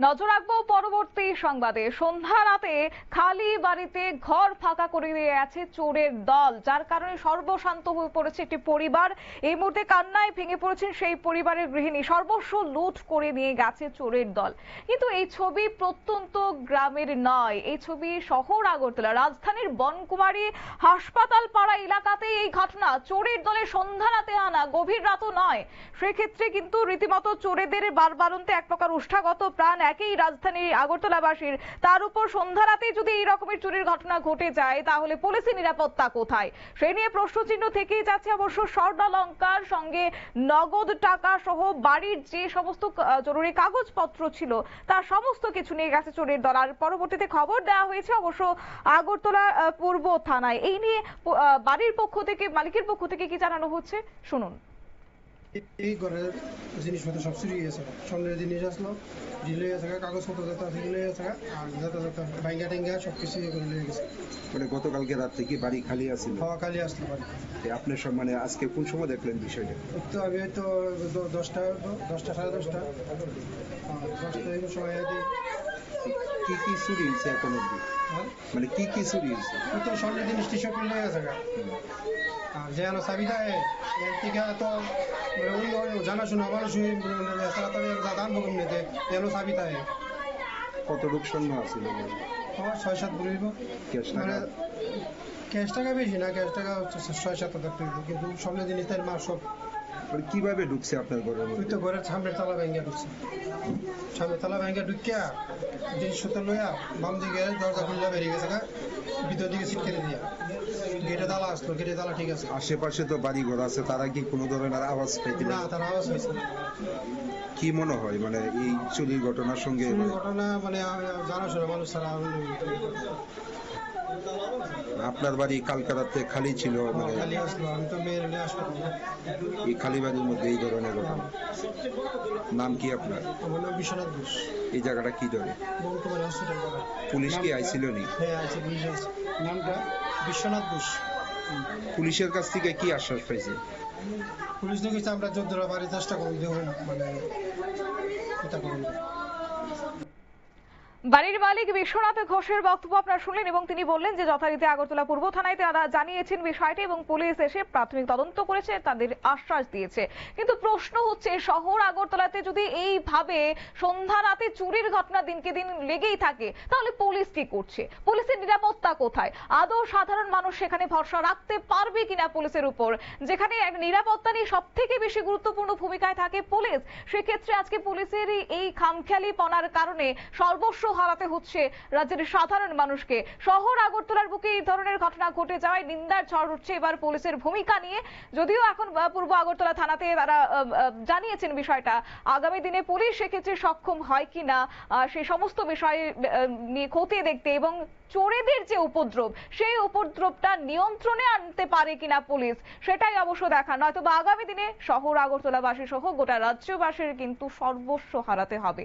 নজর রাখব পরবর্তী সংবাদে। সন্ধ্যা রাতে খালি বাড়িতে ঘর ফাঁকা করে দিয়ে আছে চোরের দল, যার কারণে সর্বশান্ত হয়ে পড়েছে একটি পরিবার। এই মুহূর্তে কান্নায় ভেঙে পড়েছেন সেই পরিবারের গৃহিণী। সর্বস্ব লুট করে নিয়ে গেছে চোরের দল। কিন্তু এই ছবি প্রত্যন্ত গ্রামের নয়। এই ছবি শহর আগরতলা। রাজধানীর বনকুমারী হাসপাতাল পাড়া এলাকাতেই এই ঘটনা। চোরের দলে সন্ধ্যা রাতে আনা, গভীর রাতও নয়। সেক্ষেত্রে কিন্তু রীতিমতো চোরেদের বারবারন্তে এক প্রকার উষ্ঠাগত প্রাণ একই রাজধানীর আগরতলাবাসীর। তার উপর সন্ধ্যা রাতে যদি এই রকমের চুরির ঘটনা ঘটে যায়, তাহলে পুলিশের নিরাপত্তা কোথায়? সেই নিয়ে প্রশ্নচিহ্ন থেকেই যাচ্ছে অবশ্য স্বর্ণালঙ্কার সঙ্গে নগদ টাকা সহ বাড়ির যে সমস্ত জরুরি কাগজপত্র ছিল তার সমস্ত কিছু নিয়ে গেছে চোরের দল। আর পরবর্তীতে খবর দেওয়া হয়েছে অবশ্য আগরতলা পূর্ব থানায়। এই নিয়ে বাড়ির পক্ষ থেকে মালিকের পক্ষ থেকে কি জানানো হচ্ছে? শুনুন। এই ঘরের জিনিসপত্র সব চুরি গেছে। জিনিস আসলো ঢিলে গেছে কাগজপত্র যাতে আছে ঢিলে গেছে আর যাতে যাতে ভাঙ্গা টেঙ্গা সব কিছু ইয়ে করে নিয়ে গেছে। মানে গতকালকে রাত থেকে বাড়ি খালি আছিল? হাওয়া কালি আসলো বাড়ি। আপনার সব মানে আজকে কোন সময় দেখলেন বিষয়টা? তো আমি হয়তো দশটা দশটা সাড়ে দশটা। হ্যাঁ, দশটা সময় কি কি চুরি হয়েছে এখন অব্দি হ্যাঁ? মানে কি কি চুরি হয়েছে তো স্বর্ণের জিনিস টি শার্ট নিয়ে গেছে আর যে আনো চাবি দেয় এর থেকে তো অন্য জানাশোনা মানুষ তাড়াতাড়ি দান বলুন নিতে এন চাবি দেয়। কতটুক স্বর্ণ আছিল আমার ছয় সাত বলিব ক্যাশ মানে টাকা ক্যাশ টাকা বেশি না ক্যাশ টাকা হচ্ছে ছয় সাত হাজার কিন্তু স্বর্ণ জিনিস তার মা সব। কীভাবে ঢুকছে আপনার ঘরের তুই মধ্যে তো ঘরের সামনের তালা ভেঙে ঢুকছে। সামনের তালা ভেঙে ঢুকিয়া জিনিসপত্র লইয়া বাম দিকে দরজা খুললা বেরিয়ে গেছে গা ভিতর দিকে সিট কেটে দিয়া। গেটে তালা আসলো গেটে তালা ঠিক আছে। আশেপাশে তো বাড়ি ঘর আছে তারা কি কোনো ধরনের আওয়াজ পাইতে না তার আওয়াজ হয়েছে কি মনে হয় মানে এই চুরির ঘটনার সঙ্গে? মানে ঘটনা মানে জানাশোনা মানুষ ছাড়া আপনার বাড়ি কালকা রাতে খালি ছিল মানে এই খালি বাড়ির মধ্যে এই ধরনের ঘটনা। নাম কি আপনার? আমার নাম বিশ্বনাথ ঘোষ। এই জায়গাটা কি ধরে? পুলিশ কি আইছিল নি? হ্যাঁ নামটা বিশ্বনাথ ঘোষ। পুলিশের কাছ থেকে কি আশ্বাস পাইছে? পুলিশ দেখেছে আমরা যদ্দূর বাড়ি চেষ্টা করি দেখুন মানে এটা করুন বাড়ির মালিক বিশ্বনাথ ঘোষের বক্তব্য আপনারা শুনলেন এবং তিনি বললেন যে যথারীতি আগরতলা পূর্ব থানায় তারা জানিয়েছেন বিষয়টি এবং পুলিশ এসে প্রাথমিক তদন্ত করেছে, তাদের আশ্বাস দিয়েছে। কিন্তু প্রশ্ন হচ্ছে, শহর আগরতলাতে যদি এইভাবে সন্ধ্যা রাতে চুরির ঘটনা দিনকে দিন লেগেই থাকে, তাহলে পুলিশ কি করছে? পুলিশের নিরাপত্তা কোথায়? আদৌ সাধারণ মানুষ সেখানে ভরসা রাখতে পারবে কিনা পুলিশের উপর? যেখানে এক নিরাপত্তা নিয়ে সব থেকে বেশি গুরুত্বপূর্ণ ভূমিকায় থাকে পুলিশ, সেক্ষেত্রে আজকে পুলিশের এই খামখেয়ালি পনার কারণে সর্বস্ব হারাতে হচ্ছে রাজ্যের সাধারণ মানুষকে। শহর আগরতলার বুকে এই ধরনের ঘটনা ঘটে যাওয়ায় নিন্দার ঝড় উঠছে এবার পুলিশের ভূমিকা নিয়ে। যদিও এখন পূর্ব আগরতলা থানাতে তারা জানিয়েছেন বিষয়টা আগামী দিনে পুলিশ সেক্ষেত্রে সক্ষম হয় কিনা আহ, সেই সমস্ত বিষয় নিয়ে খতিয়ে দেখতে এবং চোরেদের যে উপদ্রব সেই উপদ্রবটা নিয়ন্ত্রণে আনতে পারে কিনা পুলিশ সেটাই অবশ্য দেখা। নয়তো বা আগামী দিনে শহর আগরতলাবাসী সহ গোটা রাজ্যবাসীর কিন্তু সর্বস্ব হারাতে হবে।